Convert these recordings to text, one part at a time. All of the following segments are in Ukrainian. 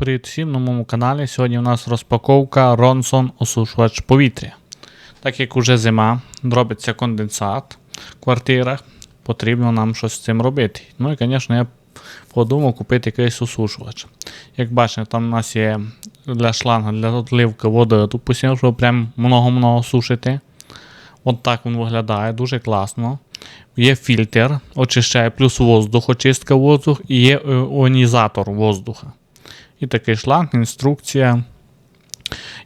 Привіт всім на моєму каналі. Сьогодні у нас розпаковка Ronson осушувач повітря. Так як уже зима, робиться конденсат в квартирах, потрібно нам щось з цим робити. Ну і, звісно, я подумав купити якийсь осушувач. Як бачите, там у нас є для шланга, для отливки води, допустимо, щоб прям много-много сушити. От так він виглядає, дуже класно. Є фільтр, очищає плюс воздух, очистка воздух і є е, іонізатор воздуха. І такий шланг, інструкція.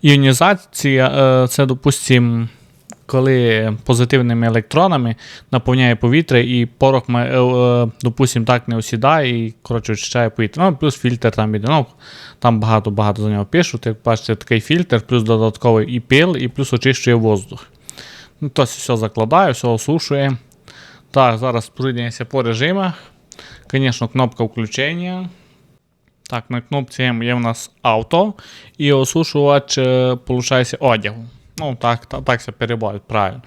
Іонізація е, це, допустим, коли позитивними електронами наповняє повітря і порох, е, е, допустим, так не осідає і коротше, очищає повітря. Ну, плюс фільтр там іде. Ну, там багато-багато за нього пишуть. Як бачите, такий фільтр, плюс додатковий і пил, і плюс очищує воздух. Ну, то все закладає, все осушує. Так, зараз пройдемося по режимах. Звісно, кнопка включення. Так, на кнопці М є в нас авто і осушувач, е, получається, одягу. Ну, так, так, так все перебувають, правильно.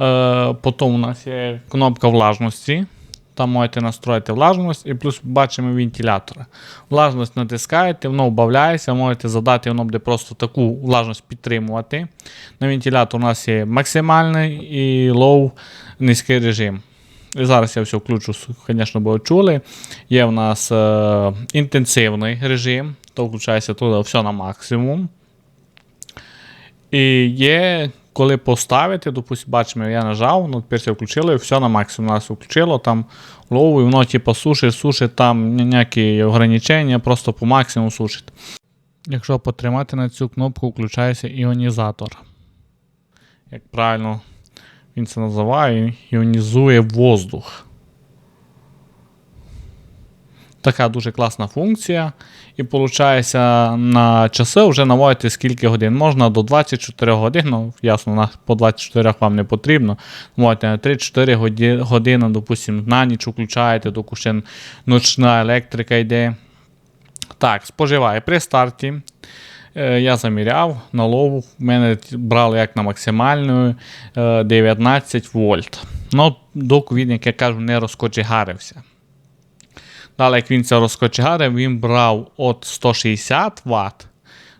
Е, потім у нас є кнопка влажності. Там можете настроїти влажність і плюс бачимо вентилятора. Влажність натискаєте, воно вбавляється, можете задати, воно буде просто таку влажність підтримувати. На вентилятор у нас є максимальний і low низький режим. І зараз я все включу, звісно, бо чули. Є в нас е, інтенсивний режим, то включається туди все на максимум. І є, коли поставити, допустим, бачимо, я нажав, ну тепер все включило і все на максимум нас включило, там лову, і воно типу сушить, сушить, там ніякі ограничення, просто по максимуму сушить. Якщо потримати на цю кнопку, включається іонізатор. Як правильно він це називає, іонізує воздух. Така дуже класна функція. І виходить, на часи вже наводити скільки годин. Можна до 24 годин, ну, ясно, по 24 вам не потрібно. Можете на 3-4 години, допустимо, на ніч включаєте, доки ще ночна електрика йде. Так, споживає при старті. Е, Я заміряв на лову. Мене брали як на максимальну е, 19 вольт. Ну, доки він, як я кажу, не розкочегарився. Далі, як він це розкочегарив, він брав від 160 Вт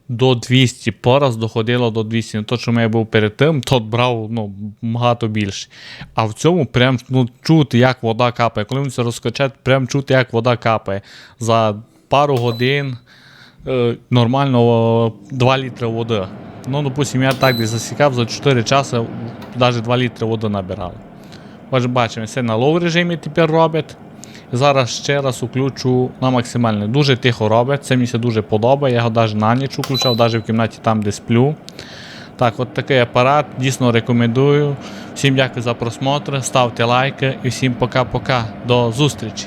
до 200. Пораз доходило до 200. Ну, То, що я був перед тим, тот брав ну, багато більше. А в цьому прям ну, чути, як вода капає. Коли він це розкачає, прям чути, як вода капає. За пару годин е, нормально 2 літри води. Ну, допустим, я так десь засікав за 4 часи, навіть 2 літри води набирали. Ось бачимо, все на лоу режимі тепер робить. Зараз ще раз включу на максимальний. Дуже тихо робить, це мені дуже подобає. Я його навіть на ніч включав, навіть в кімнаті там, де сплю. Так, от такий апарат, дійсно рекомендую. Всім дякую за просмотр, ставте лайки і всім пока-пока. До зустрічі!